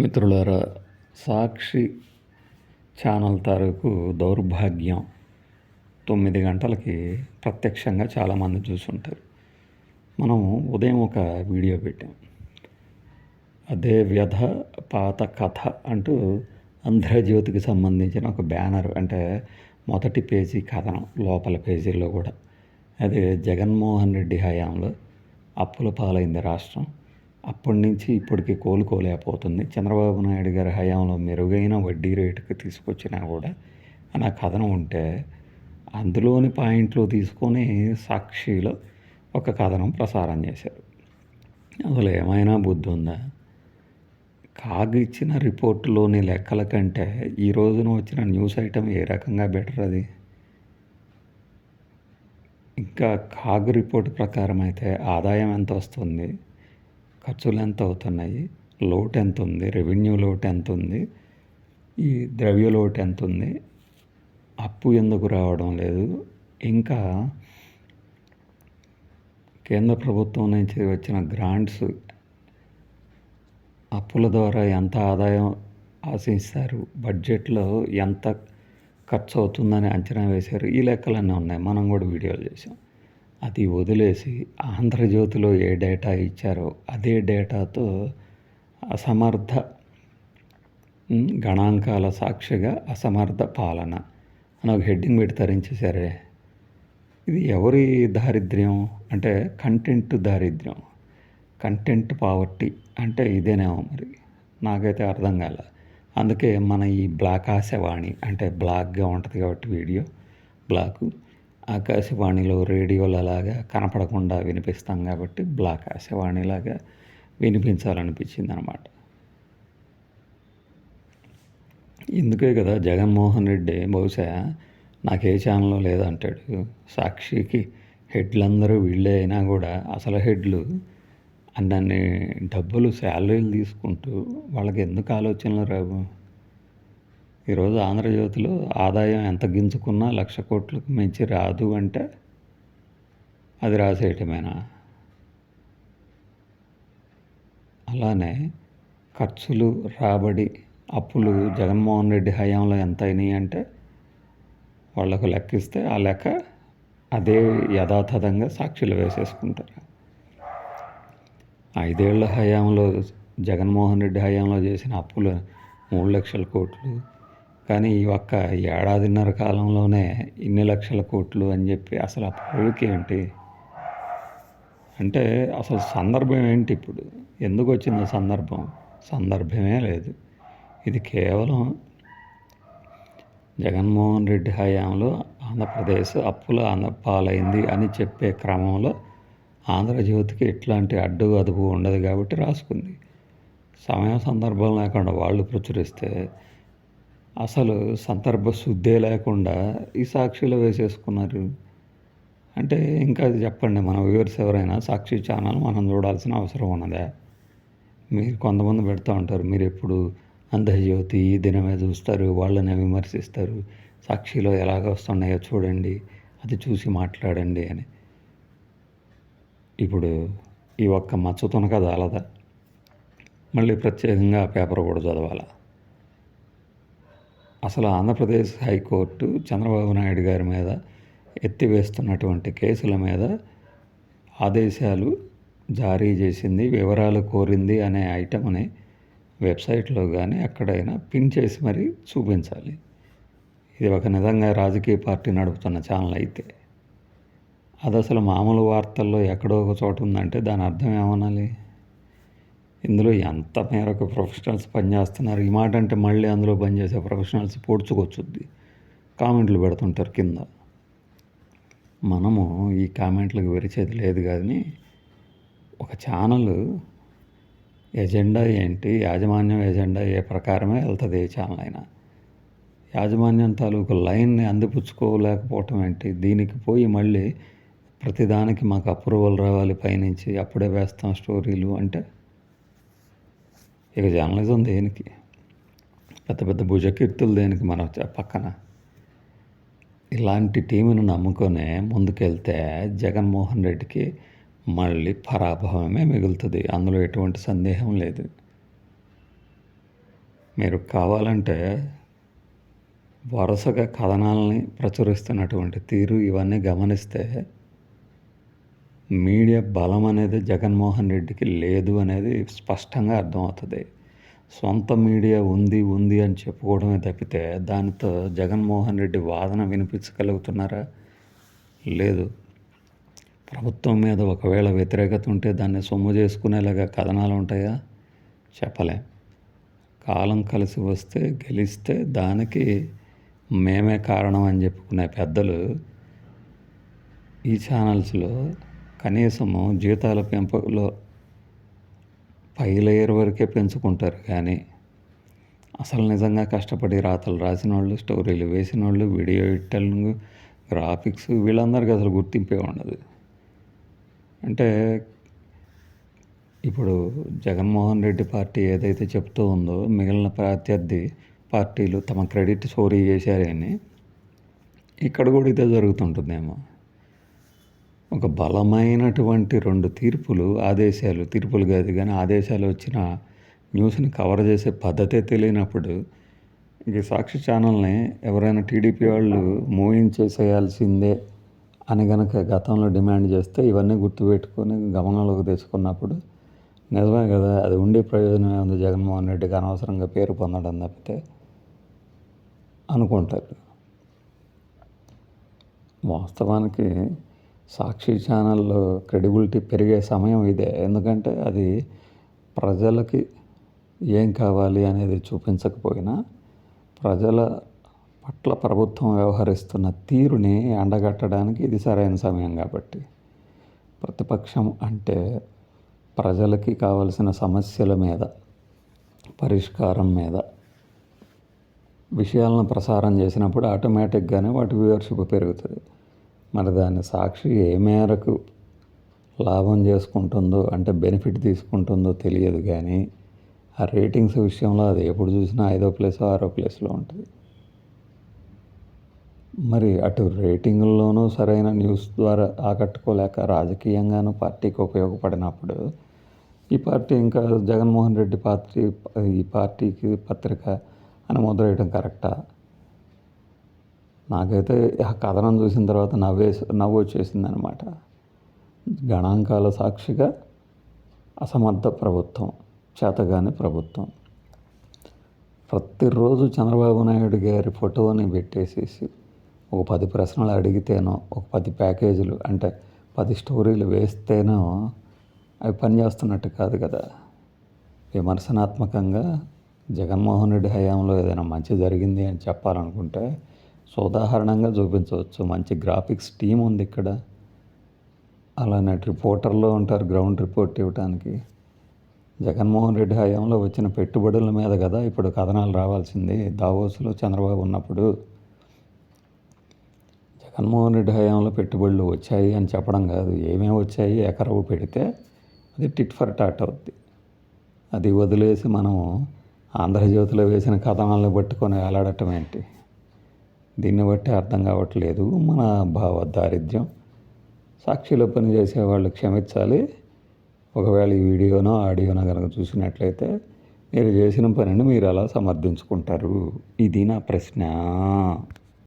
మిత్రులారా సాక్షి ఛానల్ తరకు దౌర్భాగ్యం. తొమ్మిది గంటలకి ప్రత్యక్షంగా చాలామంది చూసుంటారు. మనం ఉదయం ఒక వీడియో పెట్టాం. అదే వ్యధ పాత కథ అంటూ ఆంధ్రజ్యోతికి సంబంధించిన ఒక బ్యానర్ అంటే మొదటి పేజీ కథనం లోపల పేజీల్లో కూడా. అదే జగన్మోహన్ రెడ్డి హయాంలో అప్పుల పాలైంది రాష్ట్రం. అప్పటి నుంచి ఇప్పటికి కోలుకోలేకపోతుంది. చంద్రబాబు నాయుడు గారి హయాంలో మెరుగైన వడ్డీ రేటుకి తీసుకొచ్చినా కూడా నా కథనం ఉంటే అందులోని పాయింట్లు తీసుకొని సాక్షిలో ఒక కథనం ప్రసారం చేశారు. అసలు ఏమైనా బుద్ధి ఉందా? కాగ్ ఇచ్చిన రిపోర్టులోని లెక్కల కంటే ఈ రోజున వచ్చిన న్యూస్ ఐటమ్ ఏ రకంగా బెటర్ అది? ఇంకా కాగ్ రిపోర్ట్ ప్రకారం అయితే ఆదాయం ఎంత వస్తుంది? ఖర్చులు ఎంత అవుతున్నాయి? లోటు ఎంత ఉంది రెవెన్యూ లోటు ఎంత ఉంది ఈ ద్రవ్య లోటు ఎంత ఉంది అప్పు ఎందుకు రావడం లేదు? ఇంకా కేంద్ర ప్రభుత్వం నుంచి వచ్చిన గ్రాంట్స్ అప్పుల ద్వారా ఎంత ఆదాయం ఆశిస్తారు? బడ్జెట్లో ఎంత ఖర్చు అవుతుందని అంచనా వేశారు? ఈ లెక్కలన్నీ ఉన్నాయి. మనం కూడా వీడియోలు చేసాం అది వదిలేసి ఆంధ్రజ్యోతిలో ఏ డేటా ఇచ్చారో అదే డేటాతో అసమర్థ గణాంకాల సాక్షిగా అసమర్థ పాలన. అని ఒక హెడ్డింగ్ పెట్టి తరించేశారే. ఇది ఎవరి దారిద్ర్యం? అంటే కంటెంట్ దారిద్ర్యం. కంటెంట్ పావర్టీ అంటే ఇదేనేమో మరి. నాకైతే అర్థం కాల. అందుకే మన ఈ బ్లాక్ ఆశవాణి అంటే బ్లాక్గా ఉంటుంది కాబట్టి వీడియో బ్లాకు. ఆకాశవాణిలో రేడియోలు అలాగా కనపడకుండా వినిపిస్తాం కాబట్టి బ్లాక్ ఆకాశవాణిలాగా వినిపించాలనిపించింది అనమాట ఎందుకే కదా జగన్మోహన్ రెడ్డి బహుశా నాకు ఏ ఛానల్లో లేదంటాడు. సాక్షికి హెడ్లందరూ వీళ్ళే అయినా కూడా అసలు హెడ్లు అన్నీ డబ్బులు శాలరీలు తీసుకుంటూ వాళ్ళకి ఎందుకు ఆలోచనలు రావు? ఈరోజు ఆంధ్రజ్యోతిలో ఆదాయం ఎంత గింజుకున్నా లక్ష కోట్లకు మించి రాదు అంటే అది రాసేయటమేనా? అలానే ఖర్చులు రాబడి అప్పులు జగన్మోహన్ రెడ్డి హయాంలో ఎంత అయినాయి అంటే వాళ్ళకు లెక్కిస్తే ఆ లెక్క అదే యథాతథంగా సాక్షులు వేసేసుకుంటారు. ఐదేళ్ళ హయాంలో జగన్మోహన్ రెడ్డి హయాంలో చేసిన అప్పులు మూడు లక్షల కోట్లు కానీ ఈ ఒక్క ఏడాదిన్నర కాలంలోనే ఇన్ని లక్షల కోట్లు అని చెప్పి అసలు ఆ పొలికి ఏంటి? అంటే అసలు సందర్భం ఏంటి ఇప్పుడు? ఎందుకు వచ్చింది సందర్భం? సందర్భమే లేదు. ఇది కేవలం జగన్మోహన్ రెడ్డి హయాంలో ఆంధ్రప్రదేశ్ అప్పుల ఆంధ్ర పాలైంది అని చెప్పే క్రమంలో ఆంధ్రజ్యోతికి ఎట్లాంటి అడ్డు అదుపు ఉండదు కాబట్టి రాసుకుంది. సమయం సందర్భం లేకుండా వాళ్ళు ప్రచురిస్తే అసలు సందర్భ శుద్ధే లేకుండా ఈ సాక్షిలో వేసేసుకున్నారు. అంటే ఇంకా చెప్పండి మన వ్యూవర్స్ ఎవరైనా సాక్షి ఛానల్ మనం చూడాల్సిన అవసరం ఉన్నదా? మీరు కొంతమంది పెడుతూ ఉంటారు మీరు ఎప్పుడు అంధజ్యోతి ఈ దినమే చూస్తారు వాళ్ళని విమర్శిస్తారు సాక్షిలో ఎలాగ వస్తున్నాయో చూడండి అది చూసి మాట్లాడండి అని. ఇప్పుడు ఈ ఒక్క మచ్చ కదా అలదా మళ్ళీ ప్రత్యేకంగా పేపర్ కూడా చదవాలా? అసలు ఆంధ్రప్రదేశ్ హైకోర్టు చంద్రబాబు నాయుడు గారి మీద ఎత్తివేస్తున్నటువంటి కేసుల మీద ఆదేశాలు జారీ చేసింది వివరాలు కోరింది అనే ఐటమ్ని వెబ్సైట్లో కానీ ఎక్కడైనా పిన్ చేసి మరీ చూపించాలి. ఇది ఒక నిజంగా రాజకీయ పార్టీ నడుపుతున్న ఛానల్ అయితే. అది అసలు మామూలు వార్తల్లో ఎక్కడో ఒక చోట ఉందంటే దాని అర్థం ఏమనాలి? ఇందులో ఎంత మేరకు ప్రొఫెషనల్స్ పనిచేస్తున్నారు? ఈ మాట అంటే మళ్ళీ అందులో పనిచేసే ప్రొఫెషనల్స్ పోడ్చుకొచ్చుద్ది. కామెంట్లు పెడుతుంటారు కింద. మనము ఈ కామెంట్లకు విరిచేది లేదు కానీ ఒక ఛానల్ ఎజెండా ఏంటి? యాజమాన్యం ఎజెండా ఏ ప్రకారమే వెళ్తుంది ఏ ఛానల్ అయినా. యాజమాన్యం తాలూకు లైన్ని అందిపుచ్చుకోలేకపోవటం ఏంటి? దీనికి పోయి మళ్ళీ ప్రతిదానికి మాకు అప్రూవల్ రావాలి పైనుంచి. అప్పుడే వేస్తాం స్టోరీలు అంటే ఇక జర్నలిజం దేనికి? పెద్ద పెద్ద భుజకీర్తులు దేనికి మనం పక్కన? ఇలాంటి టీమును నమ్ముకొనే ముందుకెళ్తే జగన్మోహన్ రెడ్డికి మళ్ళీ పరాభవమే మిగులుతుంది. అందులో ఎటువంటి సందేహం లేదు. మీరు కావాలంటే వరుసగా కథనాలని ప్రచురిస్తున్నటువంటి తీరు ఇవన్నీ గమనిస్తే మీడియా బలం అనేది జగన్మోహన్ రెడ్డికి లేదు అనేది స్పష్టంగా అర్థమవుతుంది. సొంత మీడియా ఉంది ఉంది అని చెప్పుకోవడమే తప్పితే దానితో జగన్మోహన్ రెడ్డి వాదన వినిపించగలుగుతున్నారా? లేదు. ప్రభుత్వం మీద ఒకవేళ వ్యతిరేకత ఉంటే దాన్ని సొమ్ము చేసుకునేలాగా కథనాలు ఉంటాయా? చెప్పలేం. కాలం కలిసి వస్తే గెలిస్తే దానికి మేమే కారణం అని చెప్పుకునే పెద్దలు ఈ ఛానల్స్లో కనీసము జీతాల పెంపులో పై లేయర్ వరకే పెంచుకుంటారు కానీ అసలు నిజంగా కష్టపడి రాతలు రాసిన వాళ్ళు స్టోరీలు వేసిన వాళ్ళు వీడియో ఎడిటర్లు గ్రాఫిక్స్ వీళ్ళందరికీ అసలు గుర్తింపే ఉండదు. అంటే ఇప్పుడు జగన్మోహన్ రెడ్డి పార్టీ ఏదైతే చెప్తూ ఉందో మిగిలిన ప్రత్యర్థి పార్టీలు తమ క్రెడిట్ చోరీ చేశారని ఇక్కడ కూడా ఇదే జరుగుతుంటుందేమో. ఒక బలమైనటువంటి రెండు తీర్పులు ఆదేశాలు తీర్పులు కాదు కానీ ఆదేశాలు వచ్చిన న్యూస్ని కవర్ చేసే పద్ధతే తెలియనప్పుడు ఇంక సాక్షి ఛానల్ని ఎవరైనా టీడీపీ వాళ్ళు మూవించేసేయాల్సిందే అని గనక గతంలో డిమాండ్ చేస్తే ఇవన్నీ గుర్తుపెట్టుకొని గమనంలోకి తెచ్చుకున్నప్పుడు నిజమే కదా అది ఉండే ప్రయోజనం ఉంది జగన్మోహన్ రెడ్డికి అనవసరంగా పేరు పొందడం తప్పితే అనుకుంటారు. వాస్తవానికి సాక్షి ఛానల్లో క్రెడిబిలిటీ పెరిగే సమయం ఇదే. ఎందుకంటే అది ప్రజలకి ఏం కావాలి అనేది చూపించకపోయినా ప్రజల పట్ల ప్రభుత్వం వ్యవహరిస్తున్న తీరుని ఎండగట్టడానికి ఇది సరైన సమయం కాబట్టి. ప్రతిపక్షం అంటే ప్రజలకి కావలసిన సమస్యల మీద పరిష్కారం మీద విషయాలను ప్రసారం చేసినప్పుడు ఆటోమేటిక్గానే వాటి వ్యూవర్షిప్ పెరుగుతుంది. మరి దాని సాక్షి ఏ మేరకు లాభం చేసుకుంటుందో అంటే బెనిఫిట్ తీసుకుంటుందో తెలియదు కానీ ఆ రేటింగ్స్ విషయంలో అది ఎప్పుడు చూసినా ఐదో ప్లేస్ ఆరో ప్లేస్లో ఉంటుంది. మరి అటు రేటింగుల్లోనూ సరైన న్యూస్ ద్వారా ఆకట్టుకోలేక రాజకీయంగానూ పార్టీకి ఉపయోగపడినప్పుడు ఈ పార్టీ ఇంకా జగన్మోహన్ రెడ్డి పార్టీ ఈ పార్టీకి పత్రిక అని మొదలెయడం కరెక్టా? నాకైతే ఆ కథనం చూసిన తర్వాత నవ్వే నవ్వు వచ్చేసింది అనమాట గణాంకాల సాక్షిగా అసమర్థ ప్రభుత్వం చేతగాని ప్రభుత్వం. ప్రతిరోజు చంద్రబాబు నాయుడు గారి ఫోటోని పెట్టేసేసి ఒక పది ప్రశ్నలు అడిగితేనో ఒక పది ప్యాకేజీలు అంటే పది స్టోరీలు వేస్తేనో అవి పనిచేస్తున్నట్టు కాదు కదా. విమర్శనాత్మకంగా జగన్మోహన్ రెడ్డి హయాంలో ఏదైనా మంచి జరిగింది అని చెప్పాలనుకుంటే సో ఉదాహరణంగా చూపించవచ్చు. మంచి గ్రాఫిక్స్ టీం ఉంది ఇక్కడ. అలానే రిపోర్టర్లో ఉంటారు గ్రౌండ్ రిపోర్ట్ ఇవ్వడానికి జగన్మోహన్ రెడ్డి హయాంలో వచ్చిన పెట్టుబడుల మీద కదా ఇప్పుడు కథనాలు రావాల్సింది. దావోస్లో చంద్రబాబు ఉన్నప్పుడు జగన్మోహన్ రెడ్డి హయాంలో పెట్టుబడులు వచ్చాయి అని చెప్పడం కాదు. ఏమేమి వచ్చాయి? ఎకరవు పెడితే అది టిట్ ఫర్ టాట్ అవుద్ది. అది వదిలేసి మనం ఆంధ్రజ్యోతిలో వేసిన కథనాలను పట్టుకొని వేలాడటం ఏంటి? దీన్ని బట్టి అర్థం కావట్లేదు. మన భావ దారిద్ర్యం సాక్షిలో పనిచేసే వాళ్ళు క్షమించాలి. ఒకవేళ ఈ వీడియోనో ఆడియోనో కనుక చూసినట్లయితే మీరు చేసిన పనిని మీరు ఎలా సమర్థించుకుంటారు. ఇది నా ప్రశ్న.